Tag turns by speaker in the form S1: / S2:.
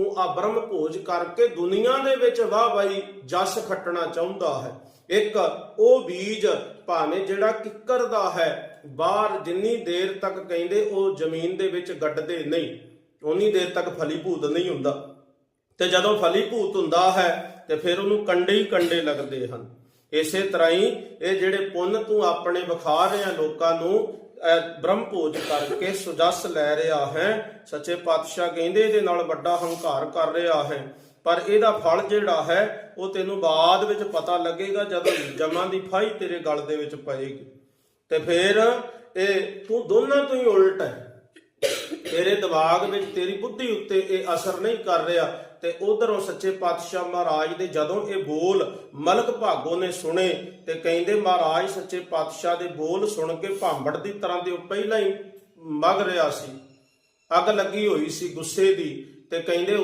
S1: ਤੂੰ ਆ ਭੋਜ ਕਰਕੇ ਦੁਨੀਆ ਦੇ ਵਿੱਚ ਵਾਹ ਵਾਹੀ ਜਸ ਖੱਟਣਾ ਚਾਹੁੰਦਾ ਹੈ। ਇੱਕ ਉਹ ਬੀਜ ਭਾਵੇਂ ਜਿਹੜਾ ਕਿੱਕਰ ਦਾ ਹੈ, ਬਾਹਰ ਜਿੰਨੀ ਦੇਰ ਤੱਕ ਕਹਿੰਦੇ ਉਹ ਜ਼ਮੀਨ ਦੇ ਵਿੱਚ ਗੱਡਦੇ ਨਹੀਂ ਉਨੀ ਦੇਰ ਤੱਕ ਫਲੀਭੂਤ ਨਹੀਂ ਹੁੰਦਾ। ਤੇ ਜਦੋਂ ਫਲੀਭੂਤ ਹੁੰਦਾ ਹੈ, ਤੇ ਫਿਰ ਉਹਨੂੰ ਕੰਡੇ ਹੀ ਕੰਡੇ ਲੱਗਦੇ ਹਨ। ਇਸੇ ਤਰ੍ਹਾਂ ਹੀ ਇਹ ਜਿਹੜੇ ਪੁੰਨ ਤੂੰ ਆਪਣੇ ਵਿਖਾ ਰਿਹਾ ਲੋਕਾਂ ਨੂੰ ਬ੍ਰਹਮ ਭੋਜ ਕਰਕੇ ਸੁਜਸ ਲੈ ਰਿਹਾ ਹੈ। ਸੱਚੇ ਪਾਤਸ਼ਾਹ ਕਹਿੰਦੇ ਇਹਦੇ ਨਾਲ ਵੱਡਾ ਹੰਕਾਰ ਕਰ ਰਿਹਾ ਹੈ। ਪਰ ਇਹਦਾ ਫਲ ਜਿਹੜਾ ਹੈ, ਉਹ ਤੈਨੂੰ ਬਾਅਦ ਵਿੱਚ ਪਤਾ ਲੱਗੇਗਾ ਜਦੋਂ ਜਮਾਂ ਦੀ ਫਾਈ ਤੇਰੇ ਗਲ ਦੇ ਵਿੱਚ ਪਏਗੀ। ਤੇ ਫਿਰ ਇਹ ਤੂੰ ਦੋਨਾਂ ਤੋਂ ਹੀ ਉਲਟ ਹੈ। ਤੇਰੇ ਦਿਮਾਗ ਵਿੱਚ ਤੇਰੀ ਬੁੱਧੀ ਉੱਤੇ ਇਹ ਅਸਰ ਨਹੀਂ ਕਰ ਰਿਹਾ। ਤੇ ਉਧਰੋਂ ਸੱਚੇ ਪਾਤਸ਼ਾਹ ਮਹਾਰਾਜ ਦੇ ਜਦੋਂ ਇਹ ਬੋਲ ਮਲਕ ਭਾਗੋ ਨੇ ਸੁਣੇ ਤੇ ਕਹਿੰਦੇ, ਮਹਾਰਾਜ, ਸੱਚੇ ਪਾਤਸ਼ਾਹ ਦੇ ਬੋਲ ਸੁਣ ਕੇ ਭਾਂਬੜ ਦੀ ਤਰ੍ਹਾਂ ਦੇ ਉਹ ਪਹਿਲਾਂ ਹੀ ਮਗ ਰਿਹਾ ਸੀ। ਅੱਗ ਲੱਗੀ ਹੋਈ ਸੀ ਗੁੱਸੇ ਦੀ ਤੇ ਕਹਿੰਦੇ